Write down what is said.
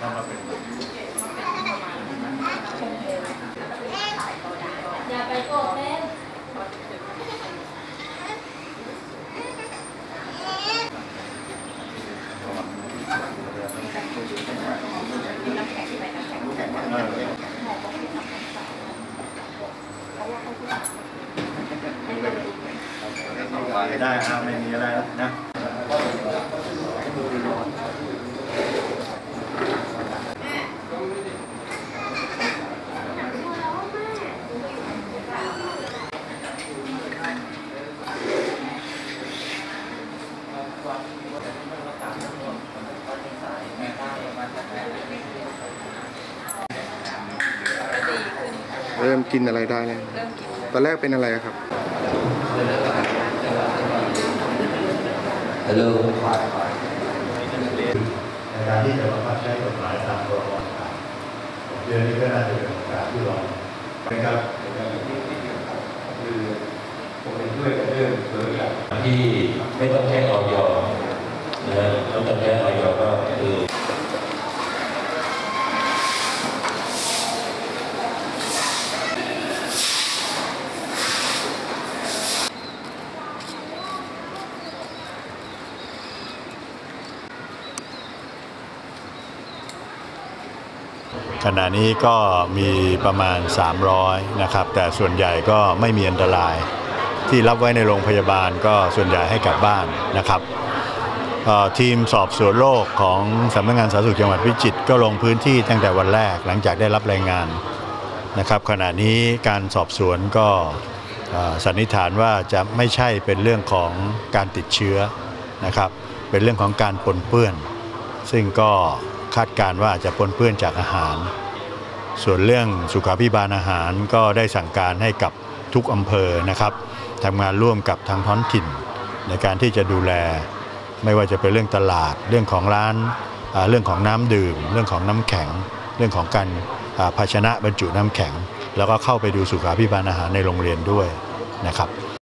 อย่าไปโกรธเล่นเออไปได้ครับไม่มีอะไรแล้วนะ เริ่มกินอะไรได้แล้วเริ่มกินตอนแรกเป็นอะไรครับ Hello ในการที่จะบังคับใช้กฎหมายตามพรบเดือนนี้ก็น่าจะเป็นโอกาสที่เรานะครับคือผมเห็นด้วยกับเรื่องเรื่องที่ไม่ต้องใช้ออยนะฮะไม่ต้องใช้ออยก็คือ ขณะนี้ก็มีประมาณ 300 นะครับ แต่ส่วนใหญ่ก็ไม่มีอันตราย ที่รับไว้ในโรงพยาบาลก็ส่วนใหญ่ให้กลับบ้านนะครับทีมสอบสวนโรคของสำนักงานสาธารณสุขจังหวัดพิจิตรก็ลงพื้นที่ตั้งแต่วันแรกหลังจากได้รับรายงานนะครับ ขณะนี้การสอบสวนก็สันนิษฐานว่าจะไม่ใช่เป็นเรื่องของการติดเชื้อนะครับ เป็นเรื่องของการปนเปื้อน ซึ่งก็ คาดการ์ว่าอาจจะปนเปื้อนจากอาหาร ส่วนเรื่องสุขาพิบาลอาหารก็ได้สั่งการให้กับทุกอำเภอนะครับทำงานร่วมกับทางท้องถิ่น ในการที่จะดูแล ไม่ว่าจะเป็นเรื่องตลาด เรื่องของร้าน เรื่องของน้ำดื่ม เรื่องของน้ำแข็ง เรื่องของการภาชนะบรรจุน้ำแข็ง แล้วก็เข้าไปดูสุขาพิบาลอาหารในโรงเรียนด้วยนะครับ